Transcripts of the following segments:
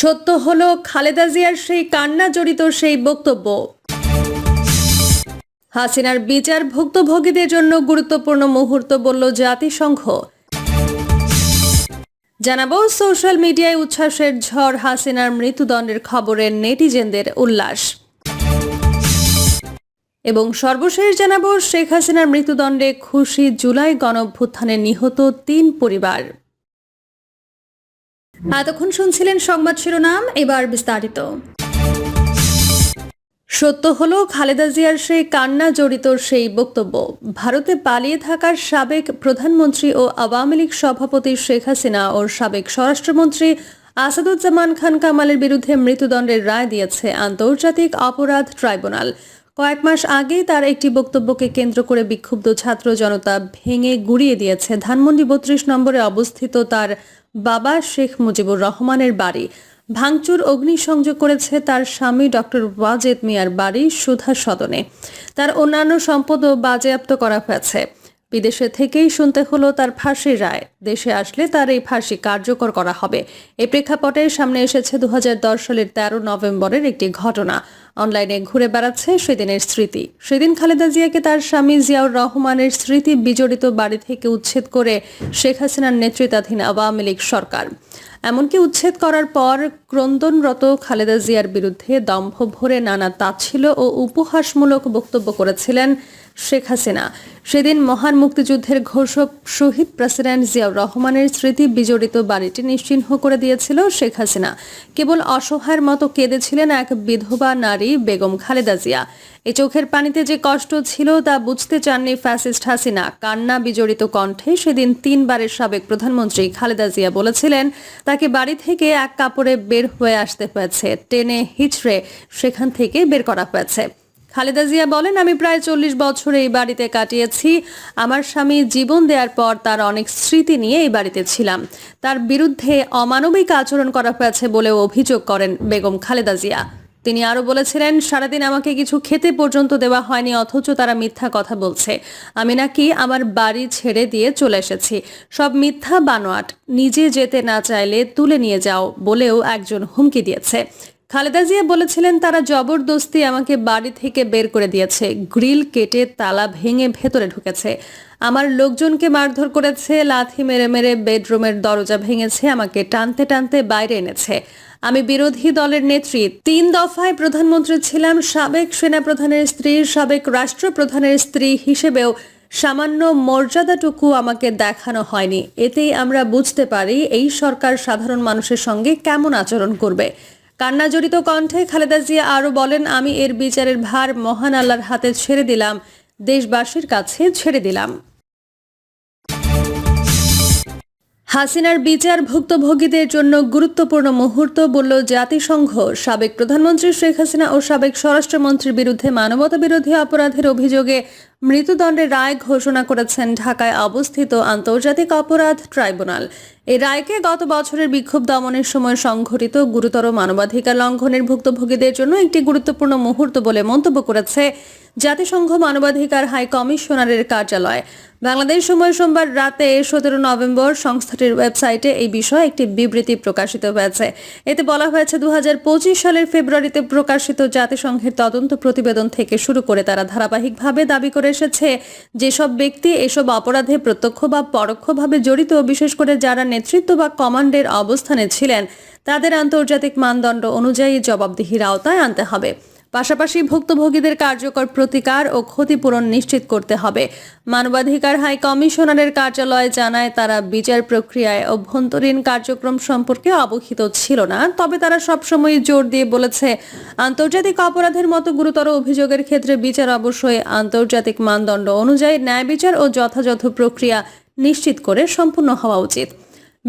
সত্য হলো খালেদা জিয়ার সেই কান্না জড়িত সেই বক্তব্য। হাসিনার বিচার ভুক্তভোগীদের জন্য গুরুত্বপূর্ণ মুহূর্ত বলল জাতিসংঘ। জানাব সোশ্যাল মিডিয়ায় উচ্ছ্বাসের ঝড় হাসিনার মৃত্যুদণ্ডের খবরে নেটিজেনদের উল্লাস। এবং সর্বশেষ জানাব শেখ হাসিনার মৃত্যুদণ্ডে খুশি জুলাই গণভ্যুত্থানে নিহত তিন পরিবার। এতক্ষণ শুনছিলেন সংবাদ শিরোনাম, এবার বিস্তারিত। সত্য হলো খালেদা জিয়ার সেই কান্না জড়িত সেই বক্তব্য। ভারতে পালিয়ে থাকার সাবেক প্রধানমন্ত্রী ও আওয়ামী লীগ সভাপতি শেখ হাসিনা ও সাবেক স্বরাষ্ট্রমন্ত্রী আসাদুজ্জামান খান কামালের বিরুদ্ধে মৃত্যুদণ্ডের রায় দিয়েছে আন্তর্জাতিক অপরাধ ট্রাইব্যুনাল। কয়েক মাস আগেই তার একটি বক্তব্যকে কেন্দ্র করে বিক্ষুব্ধ ছাত্র জনতা ভেঙে গুড়িয়ে দিয়েছে ধানমন্ডি বত্রিশ নম্বরে অবস্থিত তার বাবা শেখ মুজিবুর রহমানের বাড়ি। ভাঙচুর, অগ্নিসংযোগ করেছে তার স্বামী ডক্টর ওয়াজেদ মিয়ার বাড়ি সুধা সদনে। তার অন্যান্য সম্পদও বাজেয়াপ্ত করা হয়েছে। বিদেশে থেকেই শুনতে হলো তার ফাঁসির রায়। দেশে আসলে তার এই ফাঁসি কার্যকর করা হবে। এই প্রেক্ষাপটে সামনে এসেছে দু হাজার দশ সালের তেরো নভেম্বরের একটি ঘটনা। অনলাইনে ঘুরে বেড়াচ্ছে সেদিনের স্মৃতি। সেদিন খালেদা জিয়াকে তার স্বামী জিয়াউর রহমানের স্মৃতি বিজড়িত বাড়ি থেকে উচ্ছেদ করে শেখ হাসিনার নেতৃত্বাধীন আওয়ামী লীগ সরকার। এমনকি উচ্ছেদ করার পর ক্রন্দনরত খালেদা জিয়ার বিরুদ্ধে দম্ভ ভরে নানা তাচ্ছিল ও উপহাসমূলক বক্তব্য করেছিলেন শেখ হাসিনা। সেদিন মহান মুক্তিযুদ্ধের ঘোষক শহীদ প্রেসিডেন্ট জিয়াউর রহমানের স্মৃতি বিজড়িত বাড়িটি নিশ্চিহ্ন করে দিয়েছিল শেখ হাসিনা। কেবল অসহায়ের মতো কেঁদেছিলেন এক বিধবা নারী বেগম খালেদা জিয়া। এই চোখের পানিতে যে কষ্ট ছিল তা বুঝতে চাননি ফ্যাসিস্ট হাসিনা। কান্না বিজড়িত কণ্ঠে সেদিন তিনবারের সাবেক প্রধানমন্ত্রী খালেদা জিয়া বলেছিলেন, তাকে বাড়ি থেকে এক কাপড়ে বের হয়ে আসতে হয়েছে। টেনে হিচড়ে সেখান থেকে বের করা হয়েছে। খালেদা জিয়া বলেন, আমি প্রায় চল্লিশ বছর এই বাড়িতে কাটিয়েছি। আমার স্বামী জীবন দেওয়ার পর তার অনেক স্মৃতি নিয়ে এই বাড়িতে ছিলাম। তার বিরুদ্ধে অমানবিক আচরণ করা হয়েছে বলেও অভিযোগ করেন বেগম খালেদা জিয়া। তিনি আরও বলেছিলেন, সারাদিন আমাকে কিছু খেতে পর্যন্ত দেওয়া হয়নি, অথচ তারা মিথ্যা কথা বলছে। আমি নাকি আমার বাড়ি ছেড়ে দিয়ে চলে এসেছি। সব মিথ্যা বানোয়াট। নিজে যেতে না চাইলে তুলে নিয়ে যাও বলেও একজন হুমকি দিয়েছে। খালেদা জিয়া বলেছিলেন, তারা জবরদস্তি আমাকে বাড়ি থেকে বের করে দিয়েছে। গ্রিল কেটে তালা ভেঙে ভেতরে ঢুকেছে। আমার লোকজনকে মারধর করেছে, লাথি মেরে মেরে বেডরুমের দরজা ভেঙেছে, আমাকে টানতে টানতে বাইরে এনেছে। আমি বিরোধী দলের নেত্রী। তিন দফায় প্রধানমন্ত্রী ছিলাম, সাবেক সেনাপ্রধানের স্ত্রী, সাবেক রাষ্ট্রপ্রধানের স্ত্রী হিসেবেও সামান্য মর্যাদাটুকু আমাকে দেখানো হয়নি। এতেই আমরা বুঝতে পারি, এই সরকার সাধারণ মানুষের সঙ্গে কেমন আচরণ করবে। কান্না জড়িত কণ্ঠে খালেদা জিয়া আরও বলেন, আমি এর বিচারের ভার মহান আল্লাহর হাতে ছেড়ে দিলাম। দেশবাসীর কাছে ছেড়ে দিলাম। হাসিনার বিচার ভুক্তভোগীদের জন্য গুরুত্বপূর্ণ মুহূর্ত বলল জাতিসংঘ। সাবেক প্রধানমন্ত্রী শেখ হাসিনা ও সাবেক স্বরাষ্ট্রমন্ত্রীর বিরুদ্ধে মানবতা বিরোধী অপরাধের অভিযোগে মৃত্যুদণ্ডের রায় ঘোষণা করেছেন ঢাকায় অবস্থিত আন্তর্জাতিক অপরাধ ট্রাইব্যুনাল। এই রায়কে গত বছরের বিক্ষোভ দমনের সময় সংঘটিত গুরুতর মানবাধিকার লঙ্ঘনের ভুক্তভোগীদের জন্য একটি গুরুত্বপূর্ণ মুহূর্ত বলে মন্তব্য করেছে জাতিসংঘ মানবাধিকার হাই কমিশনারের কার্যালয়। বাংলাদেশ সময় সোমবার রাতে সতেরো নভেম্বর সংস্থাটির ওয়েবসাইটে এই বিষয়ে একটি বিবৃতি প্রকাশিত হয়েছে। এতে বলা হয়েছে দু হাজার পঁচিশ সালের ফেব্রুয়ারিতে প্রকাশিত জাতিসংঘের তদন্ত প্রতিবেদন থেকে শুরু করে তারা ধারাবাহিকভাবে দাবি করে এসেছে। যেসব ব্যক্তি এসব অপরাধে প্রত্যক্ষ বা পরোক্ষভাবে জড়িত, বিশেষ করে যারা নেতৃত্ব বা কমান্ডের অবস্থানে ছিলেন, তাদের আন্তর্জাতিক মানদণ্ড অনুযায়ী জবাবদিহির আওতায় আনতে হবে। পাশাপাশি ভুক্তভোগীদের কার্যকর প্রতিকার ও ক্ষতিপূরণ নিশ্চিত করতে হবে। মানবাধিকার হাই কমিশনারের কার্যালয় জানায়, তারা বিচার প্রক্রিয়ায় অভ্যন্তরীণ কার্যক্রম সম্পর্কে অবহিত ছিল না, তবে তারা সবসময় জোর দিয়ে বলেছে, আন্তর্জাতিক অপরাধের মতো গুরুতর অভিযোগের ক্ষেত্রে বিচার অবশ্যই আন্তর্জাতিক মানদণ্ড অনুযায়ী ন্যায় বিচার ও যথাযথ প্রক্রিয়া নিশ্চিত করে সম্পূর্ণ হওয়া উচিত।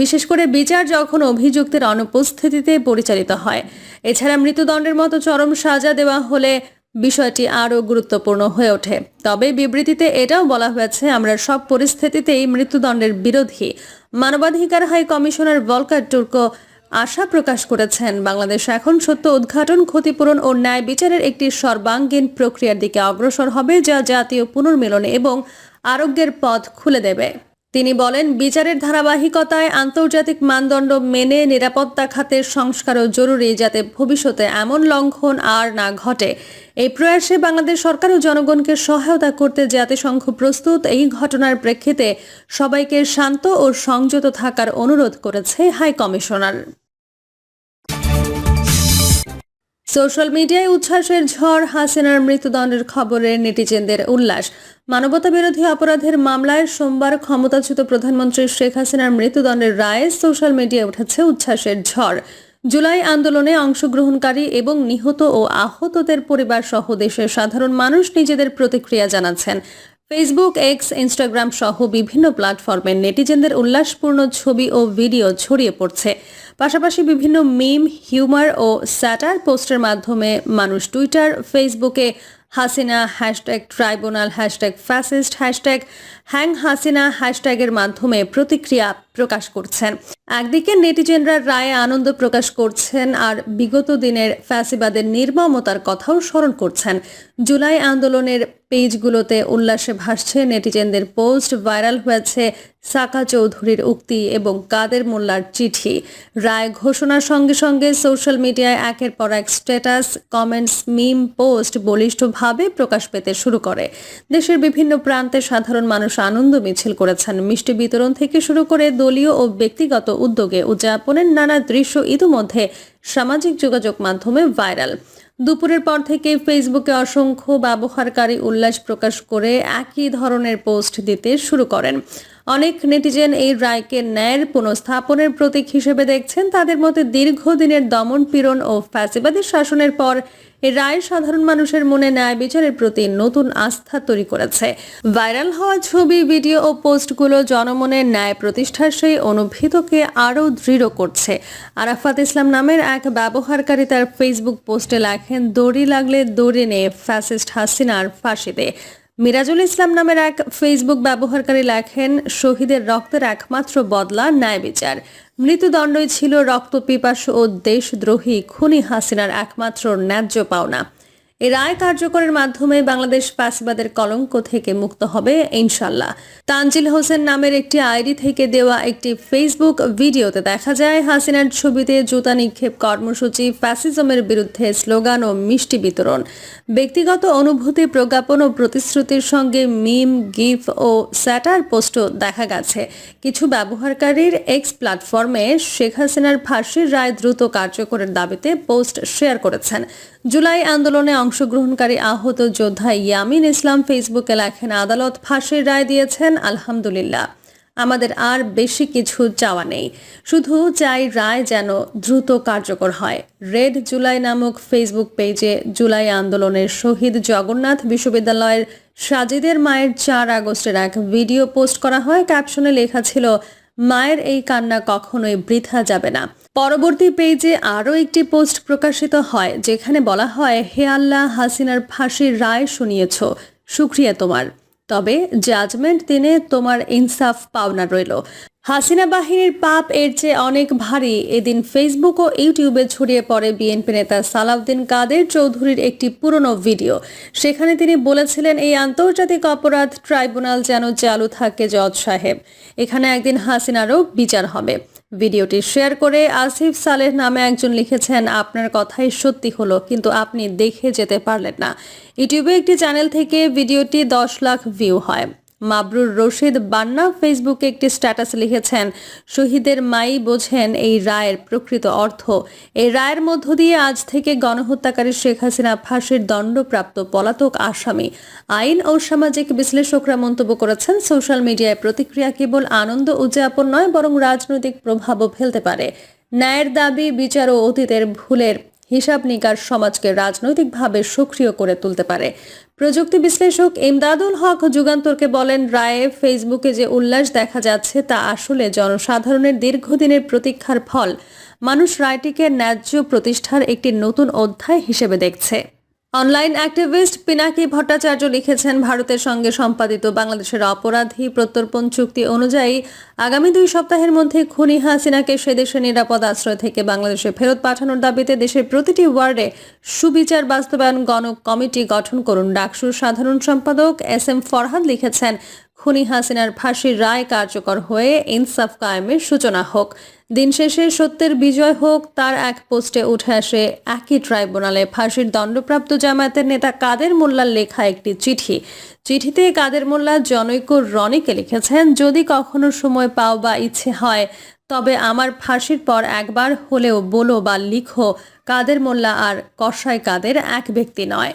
বিশেষ করে বিচার যখন অভিযুক্তের অনুপস্থিতিতে পরিচালিত হয়। এছাড়া মৃত্যুদণ্ডের মতো চরম সাজা দেওয়া হলে বিষয়টি আরও গুরুত্বপূর্ণ হয়ে ওঠে। তবে বিবৃতিতে এটাও বলা হয়েছে, আমরা সব পরিস্থিতিতেই মৃত্যুদণ্ডের বিরোধী। মানবাধিকার হাই কমিশনার ভলকার টুর্কো আশা প্রকাশ করেছেন, বাংলাদেশ এখন সত্য উদ্ঘাটন, ক্ষতিপূরণ ও ন্যায় বিচারের একটি সর্বাঙ্গীন প্রক্রিয়ার দিকে অগ্রসর হবে, যা জাতীয় পুনর্মিলনে এবং আরোগ্যের পথ খুলে দেবে। তিনি বলেন, বিচারের ধারাবাহিকতায় আন্তর্জাতিক মানদণ্ড মেনে নিরাপত্তা খাতের সংস্কারও জরুরি যাতে ভবিষ্যতে এমন লঙ্ঘন আর না ঘটে। এই প্রয়াসে বাংলাদেশ সরকার ও জনগণকে সহায়তা করতে জাতিসংঘ প্রস্তুত। এই ঘটনার প্রেক্ষিতে সবাইকে শান্ত ও সংযত থাকার অনুরোধ করেছে হাই কমিশনার। সোশ্যাল মিডিয়ায় উচ্ছ্বাসের ঝড়, হাসিনার মৃত্যুদণ্ডের খবরে নেটিজেনদের উল্লাস। মানবতা বিরোধী অপরাধের মামলায় সোমবার ক্ষমতাচ্যুত প্রধানমন্ত্রী শেখ হাসিনার মৃত্যুদণ্ডের রায়ে সোশ্যাল মিডিয়ায় উঠেছে উচ্ছ্বাসের ঝড়। জুলাই আন্দোলনে অংশগ্রহণকারী এবং নিহত ও আহতদের পরিবার সহ দেশের সাধারণ মানুষ নিজেদের প্রতিক্রিয়া জানাচ্ছেন। ফেসবুক এক্স ইনস্টাগ্রাম সহ বিভিন্ন প্ল্যাটফর্মে নেটিজেনদের উল্লাসপূর্ণ ছবি ও ভিডিও ছড়িয়ে পড়ছে। পাশাপাশি বিভিন্ন মিম, হিউমার ও স্যাটার পোস্টের মাধ্যমে মানুষ টুইটার ফেসবুকে Hasina hashtag tribunal hashtag fascist hashtag hang Hasina হ্যাশট্যাগের মাধ্যমে প্রতিক্রিয়া প্রকাশ করছেন। একদিকে নেটিজেনরা রায়ে আনন্দ প্রকাশ করছেন আর বিগত দিনের ফ্যাসিবাদের নির্মমতার কথাও স্মরণ করছেন। জুলাই আন্দোলনের পেজগুলোতে উল্লাসে ভাসছে নেটিজেনদের পোস্ট, ভাইরাল হয়েছে সাকা চৌধুরীর উক্তি এবং কাদের মোল্লার চিঠি। রায় ঘোষণার সঙ্গে সঙ্গে সোশ্যাল মিডিয়ায় একের পর এক স্ট্যাটাস, কমেন্টস, মিম, পোস্ট বলিষ্ঠভাবে প্রকাশ পেতে শুরু করে। দেশের বিভিন্ন প্রান্তে সাধারণ মানুষ আনন্দ মিছিল করেছেন। মিষ্টি বিতরণ থেকে শুরু করে দলীয় ও ব্যক্তিগত উদ্যোগে উদযাপনের নানা দৃশ্য ইতিমধ্যে সামাজিক যোগাযোগ মাধ্যমে ভাইরাল। দুপুরের পর থেকে ফেসবুকে অসংখ্য ব্যবহারকারী উল্লাস প্রকাশ করে একই ধরনের পোস্ট দিতে শুরু করেন। অনেক নেটিজেন এই রায়কে ন্যায়ের পুনঃস্থাপনের প্রতীক হিসেবে দেখছেন। তাদের মতে দীর্ঘদিনের দমন পীড়ন ও ফ্যাসিবাদী শাসনের পর এই রায় সাধারণ মানুষের মনে ন্যায় বিচারের প্রতি নতুন আস্থা তৈরি করেছে। ভাইরাল হওয়া ছবি, ভিডিও ও পোস্টগুলো জনমনে ন্যায় প্রতিষ্ঠার সেই অনুভূতিকে আরও দৃঢ় করছে। আরাফাত ইসলাম নামের এক ব্যবহারকারী তার ফেসবুক পোস্টে লেখেন, দড়ি লাগলে দড়ি নে, ফ্যাসিস্ট হাসিনার ফাঁসি দে মিরাজুল ইসলাম নামের এক ফেসবুক ব্যবহারকারী লেখেন, শহীদের রক্তের একমাত্র বদলা ন্যায় বিচার। মৃত্যুদণ্ডই ছিল রক্ত পিপাস ও দেশদ্রোহী খুনি হাসিনার একমাত্র ন্যায্য পাওনা। এই রায় কার্যকরের মাধ্যমে বাংলাদেশ ফাঁসিবাদের কলঙ্ক থেকে মুক্ত হবে, ইনশাল্লাহ। তানজিল হোসেন নামের একটি আইডি থেকে দেওয়া একটি ফেসবুক ভিডিওতে দেখা যায়, হাসিনার ছবিতে জুতা নিক্ষেপ কর্মসূচি, ফ্যাসিজমের বিরুদ্ধে স্লোগান ও মিষ্টি বিতরণ। ব্যক্তিগত অনুভূতি প্রজ্ঞাপন ও প্রতিশ্রুতির সঙ্গে মিম, গিফ ও স্যাটার পোস্টও দেখা গেছে। কিছু ব্যবহারকারীর এক্স প্ল্যাটফর্মে শেখ হাসিনার ফাঁসির রায় দ্রুত কার্যকরের দাবিতে পোস্ট শেয়ার করেছেন। জুলাই আন্দোলনে অংশগ্রহণকারী আহত যোদ্ধা ইয়ামিন ইসলাম ফেসবুকে লেখেন, আদালত ফাঁসির রায় দিয়েছেন, আলহামদুলিল্লাহ। আমাদের আর বেশি কিছু চাওয়া নেই। শুধু চাই রায় যেন দ্রুত কার্যকর হয়। রেড জুলাই নামক ফেসবুক পেজে জুলাই আন্দোলনের শহীদ জগন্নাথ বিশ্ববিদ্যালয়ের সাজিদের মায়ের চার আগস্টের এক ভিডিও পোস্ট করা হয়। ক্যাপশনে লেখা ছিল মায়ের এই কান্না কখনোই বৃথা যাবে না। পরবর্তী পেজে আরও একটি পোস্ট প্রকাশিত হয়, যেখানে বলা হয়, হে আল্লাহ, হাসিনার ফাঁসির রায় শুনিয়েছ। শুক্রিয়া তোমার। তবে জাজমেন্ট দিনে তোমার ইনসাফ পাওনা রইল। হাসিনা বাহিনীর পাপ এর চেয়ে অনেক ভারী। এদিন ফেসবুক ও ইউটিউবে ছড়িয়ে পড়ে বিএনপি নেতা সালাউদ্দিন কাদের চৌধুরীর একটি পুরনো ভিডিও। সেখানে তিনি বলেছিলেন, এই আন্তর্জাতিক অপরাধ ট্রাইব্যুনাল যেন চালু থাকে জজ সাহেব। এখানে একদিন হাসিনারও বিচার হবে। ভিডিওটি শেয়ার করে আসিফ সালেহ নামে একজন লিখেছেন, আপনার কথাই সত্যি হলো, কিন্তু আপনি দেখে যেতে পারলেন না। ইউটিউবে একটি চ্যানেল থেকে ভিডিওটি দশ লাখ ভিউ হয়। মাবরুর রশিদ বান্না ফেসবুকে একটি স্ট্যাটাস লিখেছেন, শহীদের মাই বোঝেন এই রায়ের প্রকৃত অর্থ। এই রায়ের মধ্য দিয়ে আজ থেকে গণহত্যাকারী শেখ হাসিনা ফাঁসির দণ্ডপ্রাপ্ত পলাতক আসামি। আইন ও সামাজিক বিশ্লেষকরা মন্তব্য করেছেন, সোশ্যাল মিডিয়ায় প্রতিক্রিয়া কেবল আনন্দ উদযাপন নয়, বরং রাজনৈতিক প্রভাবও ফেলতে পারে। ন্যায়ের দাবি, বিচার ও অতীতের ভুলের হিসাব নিকাশ সমাজকে রাজনৈতিকভাবে সক্রিয় করে তুলতে পারে। প্রযুক্তি বিশ্লেষক ইমদাদুল হক যুগান্তরকে বলেন, রায়ে ফেসবুকে যে উল্লাস দেখা যাচ্ছে তা আসলে জনসাধারণের দীর্ঘদিনের প্রতীক্ষার ফল। মানুষ রায়টিকে ন্যায্য প্রতিষ্ঠার একটি নতুন অধ্যায় হিসেবে দেখছে। অনলাইন অ্যাক্টিভিস্ট পিনাকি ভট্টাচার্য লিখেছেন, ভারতের সঙ্গে সম্পাদিত বাংলাদেশের অপরাধী প্রত্যর্পণ চুক্তি অনুযায়ী আগামী দুই সপ্তাহের মধ্যে খুনি হাসিনাকে সেদেশে নিরাপদ আশ্রয় থেকে বাংলাদেশে ফেরত পাঠানোর দাবিতে দেশের প্রতিটি ওয়ার্ডে সুবিচার বাস্তবায়ন গণ কমিটি গঠন করুন। ডাকসুর সাধারণ সম্পাদক এস এম ফরহাদ লিখেছেন খুনি হাসিনার ফাঁসির রায় কার্যকর হয়ে ইনসাফ কায়েমের সূচনা হোক। দিন শেষে সত্যের বিজয় হোক, তার এক পোস্টে উঠে আসে একই ট্রাইব্যুনালে ফাঁসির দণ্ডপ্রাপ্ত জামায়াতের নেতা কাদের মোল্লার লেখা একটি চিঠি। চিঠিতে কাদের মোল্লা জনৈক রনিকে লিখেছেন, যদি কখনো সময় পাও বা ইচ্ছে হয়, তবে আমার ফাঁসির পর একবার হলেও বলো বা লিখো, কাদের মোল্লা আর কসাই কাদের এক ব্যক্তি নয়।